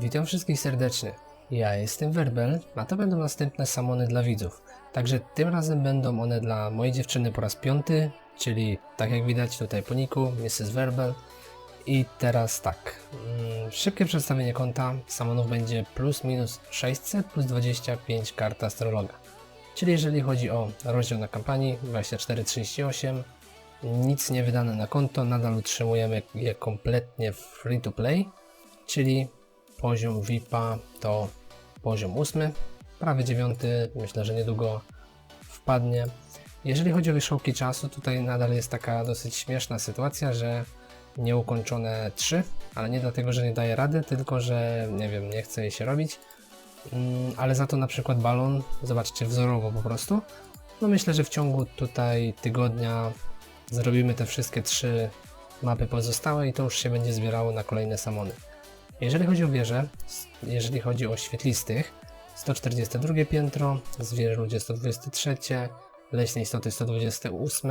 Witam wszystkich serdecznie. Ja jestem Werbel, a to będą następne samony dla widzów. Także tym razem będą one dla mojej dziewczyny po raz piąty, czyli tak jak widać tutaj po niku, Mrs. Werbel. I teraz tak, mm, szybkie przedstawienie konta samonów będzie plus minus 600 plus 25 kart astrologa. Czyli jeżeli chodzi o rozdział na kampanii 2438, nic nie wydane na konto, nadal utrzymujemy je kompletnie free to play, czyli poziom VIPa to poziom 8, prawie 9, myślę, że niedługo wpadnie. Jeżeli chodzi o wierzchołki czasu, tutaj nadal jest taka dosyć śmieszna sytuacja, że nieukończone 3, ale nie dlatego, że nie daje rady, tylko że nie wiem, nie chce jej się robić. Mm, ale za to na przykład balon, zobaczcie, wzorowo po prostu. No myślę, że w ciągu tutaj tygodnia zrobimy te wszystkie trzy mapy pozostałe i to już się będzie zbierało na kolejne samony. Jeżeli chodzi o wieże, jeżeli chodzi o świetlistych, 142 piętro, zwierzę ludzie 123, leśne istoty 128,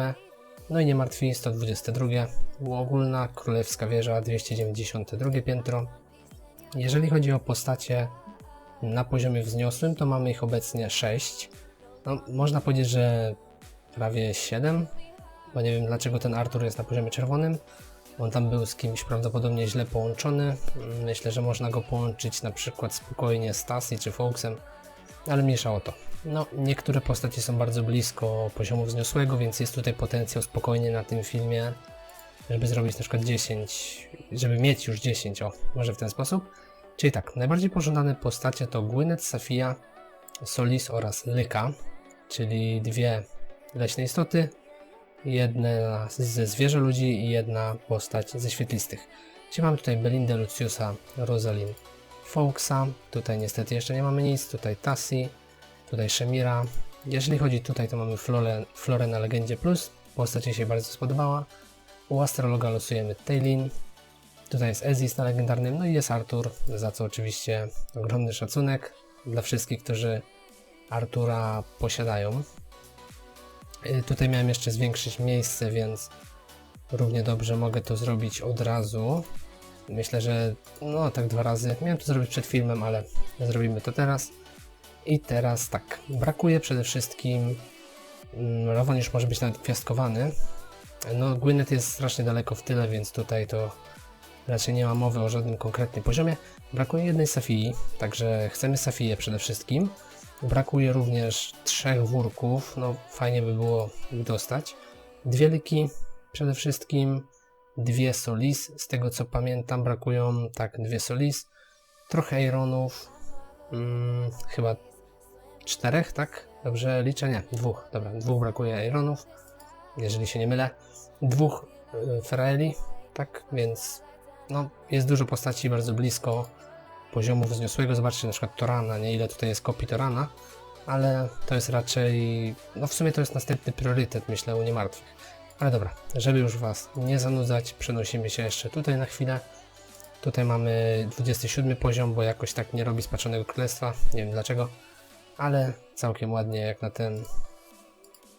no i nie martwi 122, ogólna królewska wieża 292 piętro. Jeżeli chodzi o postacie na poziomie wzniosłym, to mamy ich obecnie 6. No, można powiedzieć, że prawie 7, bo nie wiem dlaczego ten Artur jest na poziomie czerwonym. On tam był z kimś prawdopodobnie źle połączony. Myślę, że można go połączyć na przykład spokojnie z Tassi czy Foxem, ale mniejsza o to. No, niektóre postacie są bardzo blisko poziomu wzniosłego, więc jest tutaj potencjał spokojnie na tym filmie, żeby zrobić na przykład 10, żeby mieć już 10, o, może w ten sposób. Czyli tak, najbardziej pożądane postacie to Gwyneth, Safia, Solis oraz Lyka, czyli dwie leśne istoty, jedna ze zwierzę ludzi i jedna postać ze świetlistych. Czyli mamy tutaj Belindę, Luciusa, Rosalind, Foxa, tutaj niestety jeszcze nie mamy nic, tutaj Tassi, tutaj Shemira. Jeżeli chodzi tutaj, to mamy Florę, Florę na Legendzie Plus, postać jej się bardzo spodobała. U Astrologa losujemy Taylin, Tutaj jest Ezis na legendarnym, no i jest Artur, za co oczywiście ogromny szacunek dla wszystkich, którzy Artura posiadają. Y, Tutaj miałem jeszcze zwiększyć miejsce, więc równie dobrze mogę to zrobić od razu. Myślę, że no tak dwa razy. Miałem to zrobić przed filmem, ale zrobimy to teraz. I teraz tak, brakuje przede wszystkim. mm, Rowan już może być nawet gwiazdkowany. No, Gwyneth jest strasznie daleko w tyle, więc tutaj to raczej nie ma mowy o żadnym konkretnym poziomie. Brakuje jednej Safii, także chcemy Safiję przede wszystkim. Brakuje również trzech wórków, no fajnie by było ich dostać. Dwie lyki przede wszystkim, dwie solis, z tego co pamiętam brakują, tak, dwie solis, trochę ironów, mm, chyba czterech, tak? Dobrze liczę? Nie, dwóch, dobra, dwóch brakuje ironów, jeżeli się nie mylę. Dwóch y, tak, więc no, jest dużo postaci bardzo blisko poziomu wzniosłego. Zobaczcie na przykład Torana, nie ile tutaj jest kopii Torana, ale to jest raczej, no w sumie to jest następny priorytet, myślę, u niemartwych. Ale dobra, żeby już Was nie zanudzać, przenosimy się jeszcze tutaj na chwilę. Tutaj mamy 27 poziom, bo jakoś tak nie robi spaczonego królestwa, nie wiem dlaczego, ale całkiem ładnie jak na ten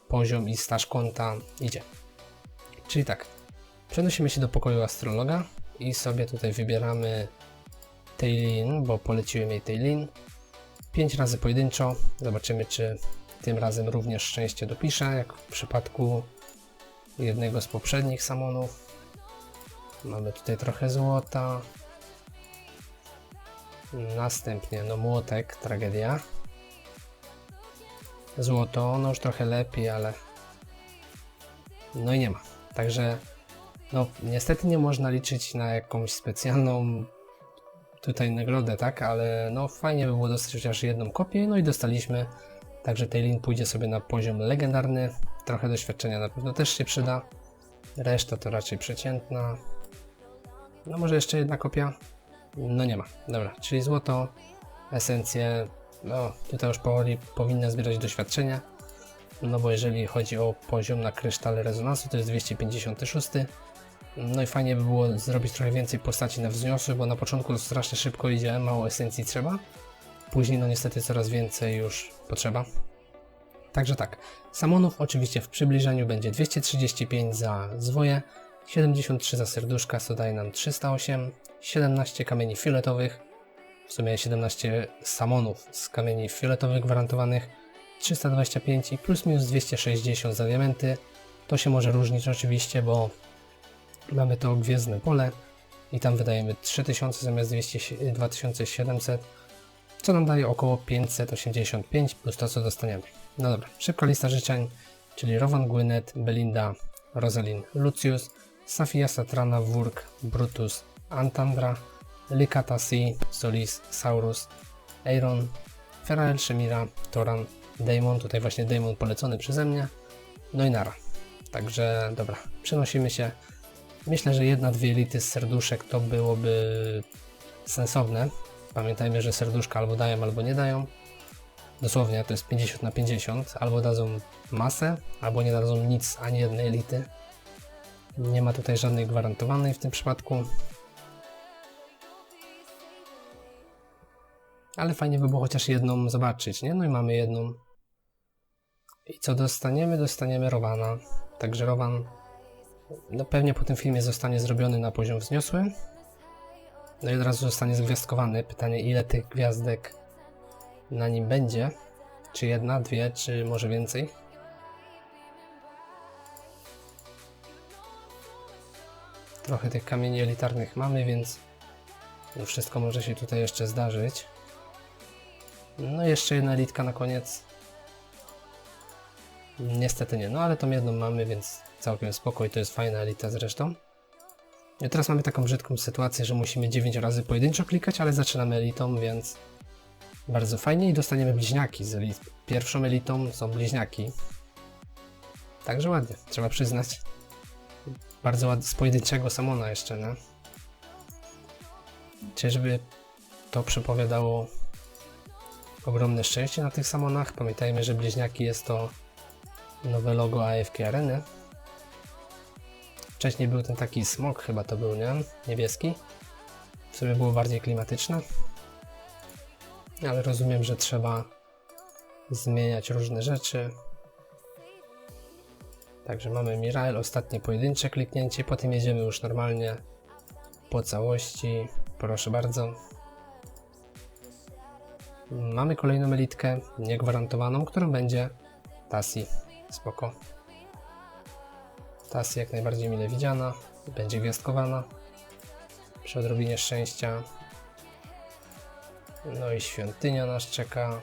poziom i staż konta idzie. Czyli tak, Przenosimy się do pokoju astrologa i sobie tutaj wybieramy Taylin, bo poleciłem jej Taylin. 5 razy pojedynczo. Zobaczymy, czy tym razem również szczęście dopisze, jak w przypadku jednego z poprzednich samonów. Mamy tutaj trochę złota. Następnie, no młotek, tragedia. Złoto, no już trochę lepiej, ale no i nie ma. Także no, niestety nie można liczyć na jakąś specjalną tutaj nagrodę, tak? Ale no, fajnie by było dostać chociaż jedną kopię, no i dostaliśmy. Także Taylin pójdzie sobie na poziom legendarny. Trochę doświadczenia na pewno też się przyda. Reszta to raczej przeciętna. No, może jeszcze jedna kopia? No nie ma. Dobra, czyli złoto, esencje. No, tutaj już powoli powinna zbierać doświadczenia. No bo jeżeli chodzi o poziom na krysztale rezonansu, to jest 256. No i fajnie by było zrobić trochę więcej postaci na wzniosłych, bo na początku strasznie szybko idzie, mało esencji trzeba. Później no niestety coraz więcej już potrzeba. Także tak, samonów oczywiście w przybliżeniu będzie 235 za zwoje, 73 za serduszka, co daje nam 308, 17 kamieni fioletowych, w sumie 17 samonów z kamieni fioletowych gwarantowanych, 325 i plus minus 260 za diamenty. To się może różnić oczywiście, bo mamy to gwiezdne pole i tam wydajemy 3000 zamiast 200, 2700, co nam daje około 585 plus to co dostaniemy. No dobra, szybka lista życzeń, czyli Rowan Gwyneth, Belinda, Rosalind Lucius, Safia Satrana, Wurk, Brutus, Antandra, Licata C, Solis, Saurus, Eiron, Ferael, Shemira, Toran, Daemon, tutaj właśnie Daemon polecony przeze mnie, no i Nara. Także dobra, przenosimy się. Myślę, że jedna, dwie elity z serduszek to byłoby sensowne. Pamiętajmy, że serduszka albo dają, albo nie dają. Dosłownie to jest 50 na 50. Albo dadzą masę, albo nie dadzą nic, ani jednej elity. Nie ma tutaj żadnej gwarantowanej w tym przypadku. Ale fajnie by było chociaż jedną zobaczyć, nie? No i mamy jedną. I co dostaniemy? Dostaniemy Rowana. Także Rowan no pewnie po tym filmie zostanie zrobiony na poziom wzniosły. No i od razu zostanie zgwiazdkowany. Pytanie, ile tych gwiazdek na nim będzie? Czy jedna, dwie, czy może więcej? Trochę tych kamieni elitarnych mamy, więc no wszystko może się tutaj jeszcze zdarzyć. No jeszcze jedna litka na koniec. Niestety nie, no ale tą jedną mamy, więc całkiem spoko i to jest fajna elita zresztą. I teraz mamy taką brzydką sytuację, że musimy 9 razy pojedynczo klikać, ale zaczynamy elitą, więc bardzo fajnie i dostaniemy bliźniaki z elit. Pierwszą elitą są bliźniaki. Także ładnie, trzeba przyznać. Bardzo ładnie, z pojedynczego Samona jeszcze, nie? Czyżby to przepowiadało ogromne szczęście na tych Samonach? Pamiętajmy, że bliźniaki jest to nowe logo AFK Areny. Wcześniej był ten taki smok, chyba to był, nie? Niebieski. W sumie było bardziej klimatyczne. Ale rozumiem, że trzeba zmieniać różne rzeczy. Także mamy Mirael, ostatnie pojedyncze kliknięcie, potem jedziemy już normalnie po całości. Proszę bardzo. Mamy kolejną elitkę, niegwarantowaną, którą będzie Tasi. Spoko. Tasi jak najbardziej mile widziana, będzie gwiazdkowana przy odrobinie szczęścia. No i świątynia nas czeka.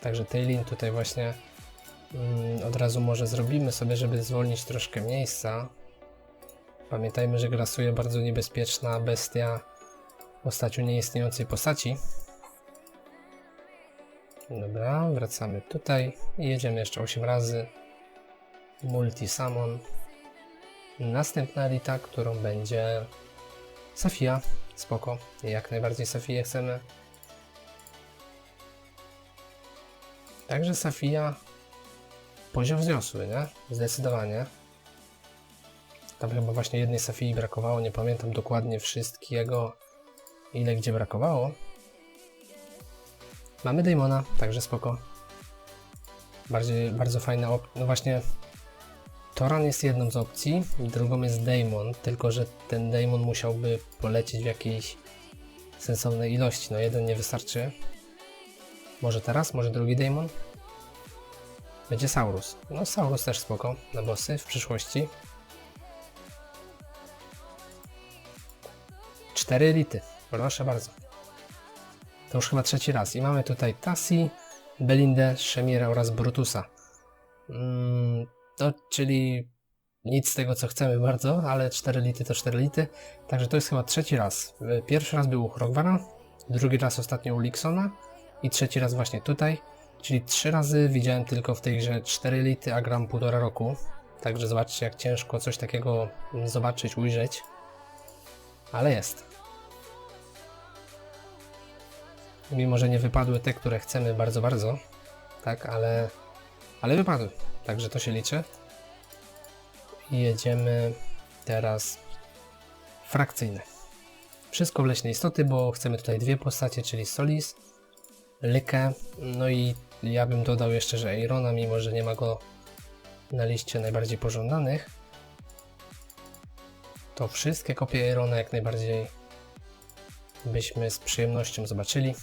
Także Tailin tutaj właśnie mm, od razu może zrobimy sobie, żeby zwolnić troszkę miejsca. Pamiętajmy, że grasuje bardzo niebezpieczna bestia w postaciu nieistniejącej postaci. Dobra, wracamy tutaj i jedziemy jeszcze 8 razy. Multi Summon. Następna elita, którą będzie Safia. Spoko, jak najbardziej Safię chcemy. Także Safia poziom wzniosły, nie? Zdecydowanie. Tam chyba właśnie jednej Safii brakowało, nie pamiętam dokładnie wszystkiego, ile gdzie brakowało. Mamy Daemona, także spoko. Bardziej, bardzo fajna opcja. No właśnie, Toran jest jedną z opcji, drugą jest Daemon, tylko że ten Daemon musiałby polecieć w jakiejś sensownej ilości. No jeden nie wystarczy. Może teraz, może drugi Daemon? Będzie Saurus. No Saurus też spoko na bossy w przyszłości. Cztery elity, proszę bardzo. To już chyba trzeci raz. I mamy tutaj Tassi, Belindę, Shemira oraz Brutusa. Mm, to czyli nic z tego, co chcemy bardzo, ale 4 lity to 4 lity. Także to jest chyba trzeci raz. Pierwszy raz był u Hrogvara, drugi raz ostatnio u Lixona i trzeci raz właśnie tutaj. Czyli trzy razy widziałem tylko w tej grze 4 lity, a gram półtora roku. Także zobaczcie, jak ciężko coś takiego zobaczyć, ujrzeć. Ale jest. Mimo, że nie wypadły te, które chcemy bardzo, bardzo. Tak, ale, ale wypadły. Także to się liczy. Jedziemy teraz frakcyjne. Wszystko w leśnej istoty, bo chcemy tutaj dwie postacie, czyli Solis, Lykę, no i ja bym dodał jeszcze, że Irona, mimo że nie ma go na liście najbardziej pożądanych, to wszystkie kopie Irona jak najbardziej byśmy z przyjemnością zobaczyli.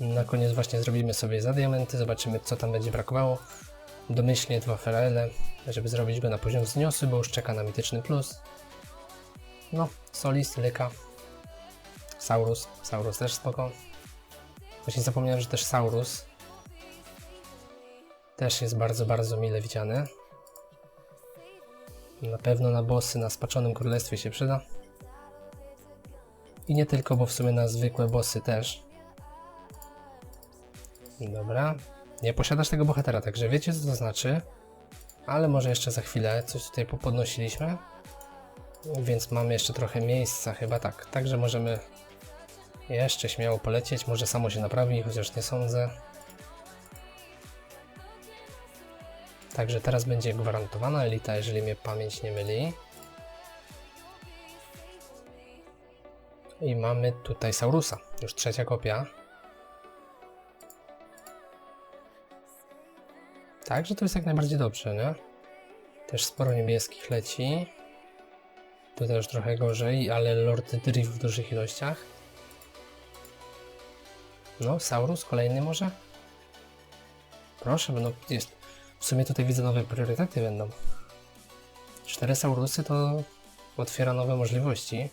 Na koniec właśnie zrobimy sobie za diamenty, zobaczymy co tam będzie brakowało. Domyślnie dwa ferele, żeby zrobić go na poziom wzniosły, bo już czeka na mityczny plus. No, Solis, Lyka, Saurus, Saurus też spoko. Właśnie zapomniałem, że też Saurus też jest bardzo, bardzo mile widziany. Na pewno na bossy na spaczonym królestwie się przyda. I nie tylko, bo w sumie na zwykłe bossy też. Dobra. Nie posiadasz tego bohatera, także wiecie co to znaczy. Ale może jeszcze za chwilę coś tutaj popodnosiliśmy. Więc mamy jeszcze trochę miejsca, chyba tak. Także możemy jeszcze śmiało polecieć. Może samo się naprawi, chociaż nie sądzę. Także teraz będzie gwarantowana elita, jeżeli mnie pamięć nie myli. I mamy tutaj Saurusa, już trzecia kopia. Także to jest jak najbardziej dobrze, nie? Też sporo niebieskich leci. Tutaj już trochę gorzej, ale Lord Drift w dużych ilościach. No, Saurus, kolejny może? Proszę, no jest. W sumie tutaj widzę nowe priorytety będą. Cztery Saurusy to otwiera nowe możliwości.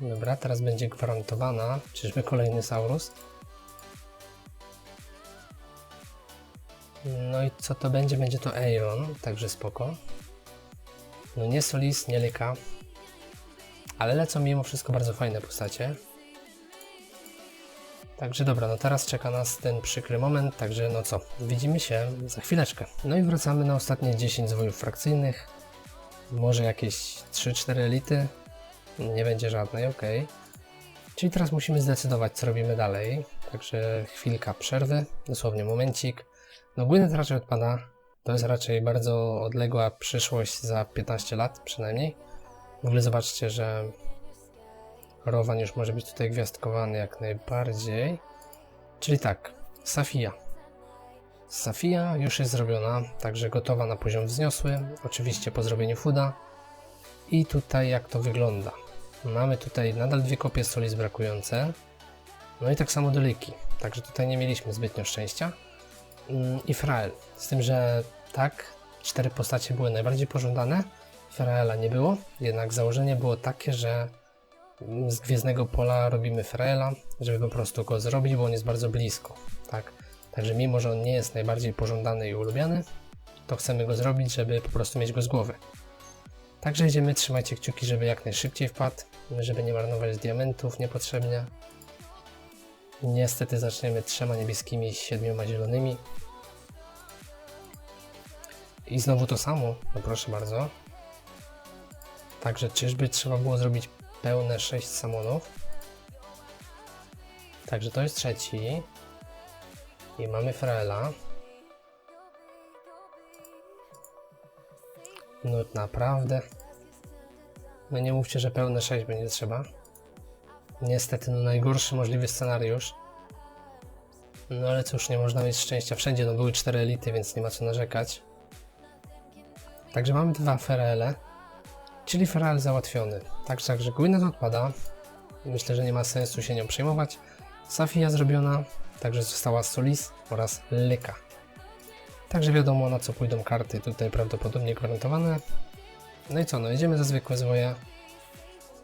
Dobra, teraz będzie gwarantowana. Czyżby kolejny Saurus? No i co to będzie? Będzie to Aeron, także spoko. No nie Solis, nie Lyka. Ale lecą mimo wszystko bardzo fajne postacie. Także dobra, no teraz czeka nas ten przykry moment, także no co, widzimy się za chwileczkę. No i wracamy na ostatnie 10 zwojów frakcyjnych. Może jakieś 3-4 elity. Nie będzie żadnej, ok. Czyli teraz musimy zdecydować, co robimy dalej. Także chwilka przerwy, dosłownie momencik. No Gwyneth raczej odpada. To jest raczej bardzo odległa przyszłość za 15 lat przynajmniej. W ogóle zobaczcie, że Rowan już może być tutaj gwiazdkowany jak najbardziej. Czyli tak, Safia. Safia już jest zrobiona, także gotowa na poziom wzniosły, oczywiście po zrobieniu fooda. I tutaj jak to wygląda. Mamy tutaj nadal dwie kopie solis brakujące. No i tak samo deliki, także tutaj nie mieliśmy zbytnio szczęścia. Mm, I Frael, z tym, że tak, cztery postacie były najbardziej pożądane, Fraela nie było, jednak założenie było takie, że z gwiezdnego pola robimy Fraela, żeby po prostu go zrobić, bo on jest bardzo blisko, tak. Także mimo, że on nie jest najbardziej pożądany i ulubiany, to chcemy go zrobić, żeby po prostu mieć go z głowy. Także idziemy, trzymajcie kciuki, żeby jak najszybciej wpadł, żeby nie marnować diamentów niepotrzebnie. Niestety zaczniemy trzema niebieskimi i siedmioma zielonymi. I znowu to samo, no proszę bardzo. Także czyżby trzeba było zrobić pełne 6 samonów? Także to jest trzeci. I mamy Fraela. No naprawdę. No nie mówcie, że pełne 6 będzie trzeba. Niestety, no najgorszy możliwy scenariusz. No ale cóż, nie można mieć szczęścia wszędzie, no były 4 elity, więc nie ma co narzekać. Także mamy dwa Ferele, czyli Ferel załatwiony. Także, także Gwyneth odpada. Myślę, że nie ma sensu się nią przejmować. Safia zrobiona, także została Solis oraz Lyka. Także wiadomo na co pójdą karty, tutaj prawdopodobnie gwarantowane. No i co, no jedziemy za zwykłe zwoje.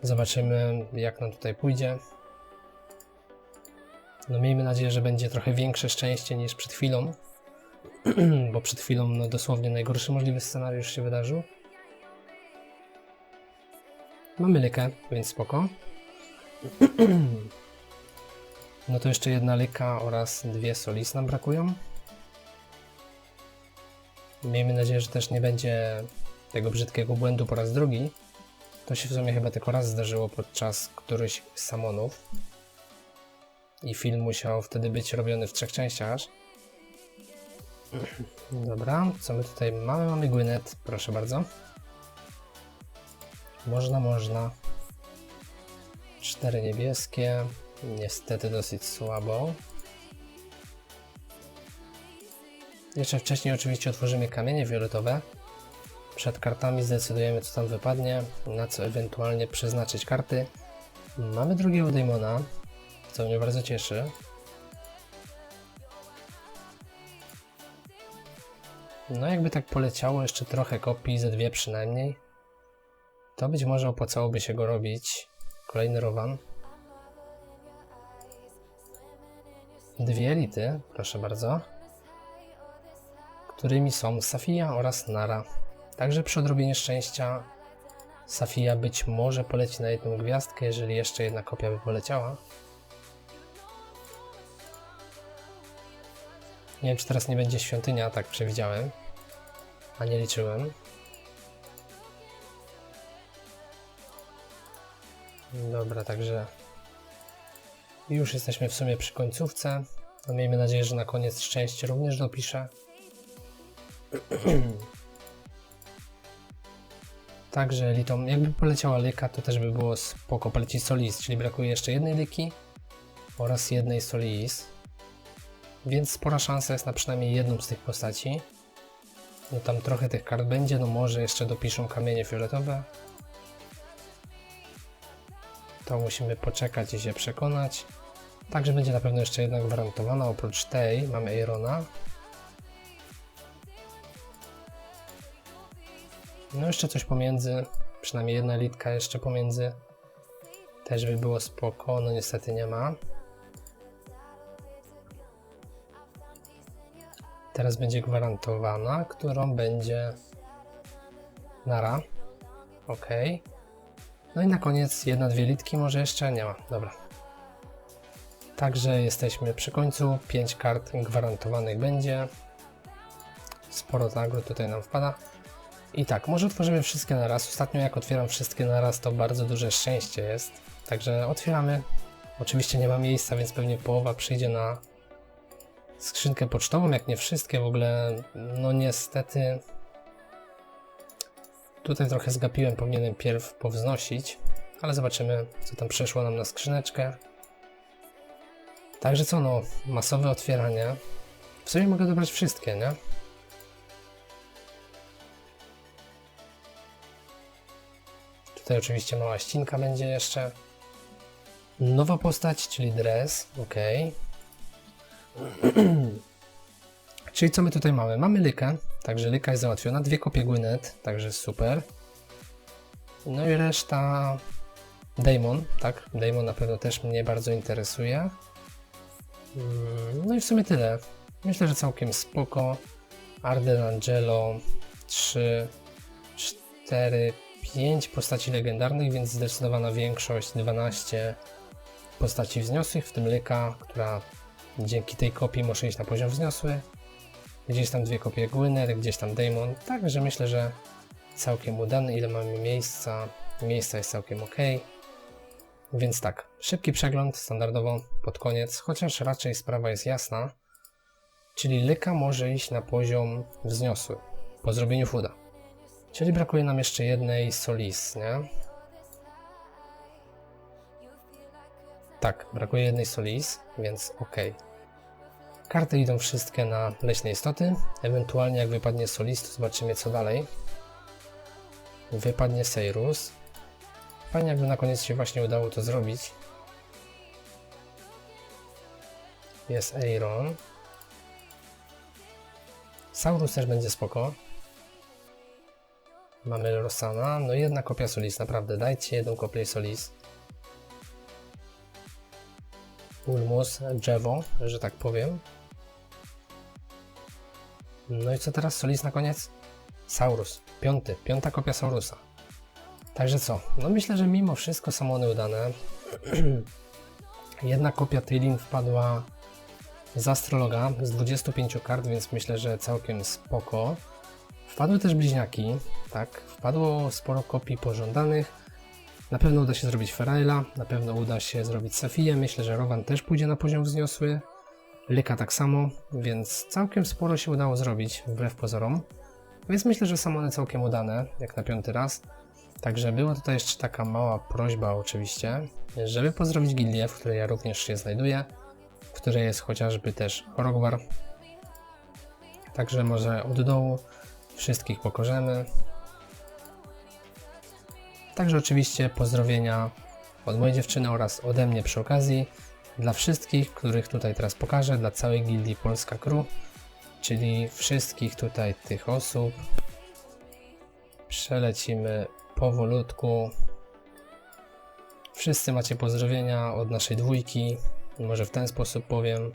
Zobaczymy jak nam tutaj pójdzie. No miejmy nadzieję, że będzie trochę większe szczęście niż przed chwilą. bo przed chwilą no dosłownie najgorszy możliwy scenariusz się wydarzył. Mamy lykę, więc spoko. No to jeszcze jedna lyka oraz dwie solis nam brakują. Miejmy nadzieję, że też nie będzie tego brzydkiego błędu po raz drugi. To się w sumie chyba tylko raz zdarzyło podczas któryś z samonów. I film musiał wtedy być robiony w trzech częściach. Dobra, co my tutaj mamy? Mamy Gwyneth, proszę bardzo. Można, można. Cztery niebieskie. Niestety dosyć słabo. Jeszcze wcześniej oczywiście otworzymy kamienie fioletowe. Przed kartami zdecydujemy co tam wypadnie, na co ewentualnie przeznaczyć karty. Mamy drugiego Daemona, co mnie bardzo cieszy. No jakby tak poleciało jeszcze trochę kopii, ze dwie przynajmniej, to być może opłacałoby się go robić. Kolejny Rowan. Dwie elity, proszę bardzo, którymi są Safia oraz Nara. Także przy odrobinie szczęścia Safia być może poleci na jedną gwiazdkę, jeżeli jeszcze jedna kopia by poleciała. Nie wiem, czy teraz nie będzie świątynia, tak przewidziałem, a nie liczyłem. Dobra, także już jesteśmy w sumie przy końcówce. No miejmy nadzieję, że na koniec szczęście również dopiszę. Także elitą, jakby poleciała lyka, to też by było spoko polecić Solis, czyli brakuje jeszcze jednej lyki oraz jednej Solis. Więc spora szansa jest na przynajmniej jedną z tych postaci. No tam trochę tych kart będzie, no może jeszcze dopiszą kamienie fioletowe. To musimy poczekać i się przekonać. Także będzie na pewno jeszcze jedna gwarantowana. Oprócz tej mamy Aerona. No jeszcze coś pomiędzy. Przynajmniej jedna litka jeszcze pomiędzy. Też by było spoko, no niestety nie ma. Teraz będzie gwarantowana, którą będzie Nara. Ok. No i na koniec jedna, dwie litki może jeszcze? Nie ma. Dobra. Także jesteśmy przy końcu. 5 kart gwarantowanych będzie. Sporo nagród tutaj nam wpada. I tak, może otworzymy wszystkie na raz. Ostatnio jak otwieram wszystkie na raz, to bardzo duże szczęście jest. Także otwieramy. Oczywiście nie ma miejsca, więc pewnie połowa przyjdzie na skrzynkę pocztową, jak nie wszystkie. W ogóle, no niestety, tutaj trochę zgapiłem, powinienem pierw powznosić, ale zobaczymy, co tam przeszło nam na skrzyneczkę. Także co, no, masowe otwieranie. W sumie mogę dobrać wszystkie, nie? Tutaj oczywiście mała ścinka będzie jeszcze. Nowa postać, czyli dress, ok. czyli co my tutaj mamy? Mamy lykę, także lyka jest załatwiona. Dwie kopie Gwyneth, także super. No i reszta Damon, tak? Damon na pewno też mnie bardzo interesuje. Mm, no i w sumie tyle. Myślę, że całkiem spoko. Arden Angelo 3, 4, 5 postaci legendarnych, więc zdecydowana większość 12 postaci wzniosłych, w tym Lyka, która dzięki tej kopii może iść na poziom wzniosły. Gdzieś tam dwie kopie Gwynner, gdzieś tam Daemon, także myślę, że całkiem udany. Ile mamy miejsca? Miejsca jest całkiem ok. Więc tak, szybki przegląd standardowo pod koniec, chociaż raczej sprawa jest jasna. Czyli Lyka może iść na poziom wzniosły po zrobieniu fooda. Czyli brakuje nam jeszcze jednej Solis, nie? Tak, brakuje jednej Solis, więc ok. Karty idą wszystkie na leśne istoty. Ewentualnie jak wypadnie Solis, to zobaczymy co dalej. Wypadnie Seirus. Fajnie jakby na koniec się właśnie udało to zrobić. Jest Aeron. Saurus też będzie spoko. Mamy Rosana. No jedna kopia Solis, naprawdę. Dajcie jedną kopię Solis. Ulmus, drzewo, że tak powiem. No i co teraz? Solis na koniec? Saurus. Piąty. Piąta kopia Saurusa. Także co? No myślę, że mimo wszystko są one udane. Jedna kopia Tailin wpadła z Astrologa z 25 kart, więc myślę, że całkiem spoko. Wpadły też bliźniaki, tak, wpadło sporo kopii pożądanych. Na pewno uda się zrobić Feraila, na pewno uda się zrobić Safię. Myślę, że Rowan też pójdzie na poziom wzniosły. Lyka tak samo, więc całkiem sporo się udało zrobić, wbrew pozorom. Więc myślę, że są one całkiem udane, jak na piąty raz. Także była tutaj jeszcze taka mała prośba oczywiście, żeby pozdrowić gildię, w której ja również się znajduję, w której jest chociażby też Rogwar. Także może od dołu wszystkich pokorzemy. Także oczywiście pozdrowienia od mojej dziewczyny oraz ode mnie przy okazji dla wszystkich, których tutaj teraz pokażę, dla całej gildii Polska Crew, czyli wszystkich tutaj tych osób. Przelecimy powolutku. Wszyscy macie pozdrowienia od naszej dwójki. Może w ten sposób powiem.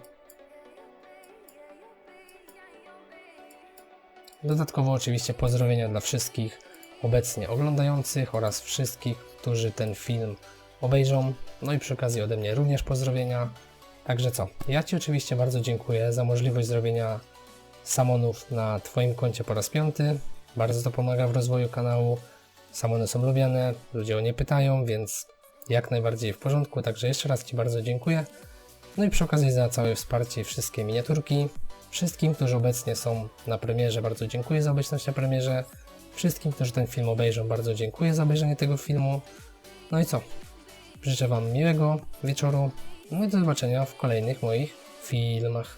Dodatkowo oczywiście pozdrowienia dla wszystkich obecnie oglądających oraz wszystkich, którzy ten film obejrzą. No i przy okazji ode mnie również pozdrowienia. Także co, ja Ci oczywiście bardzo dziękuję za możliwość zrobienia samonów na Twoim koncie po raz piąty. Bardzo to pomaga w rozwoju kanału. Samony są lubiane, ludzie o nie pytają, więc jak najbardziej w porządku. Także jeszcze raz Ci bardzo dziękuję. No i przy okazji za całe wsparcie i wszystkie miniaturki. Wszystkim, którzy obecnie są na premierze, bardzo dziękuję za obecność na premierze. Wszystkim, którzy ten film obejrzą, bardzo dziękuję za obejrzenie tego filmu. No i co? Życzę Wam miłego wieczoru. No i do zobaczenia w kolejnych moich filmach.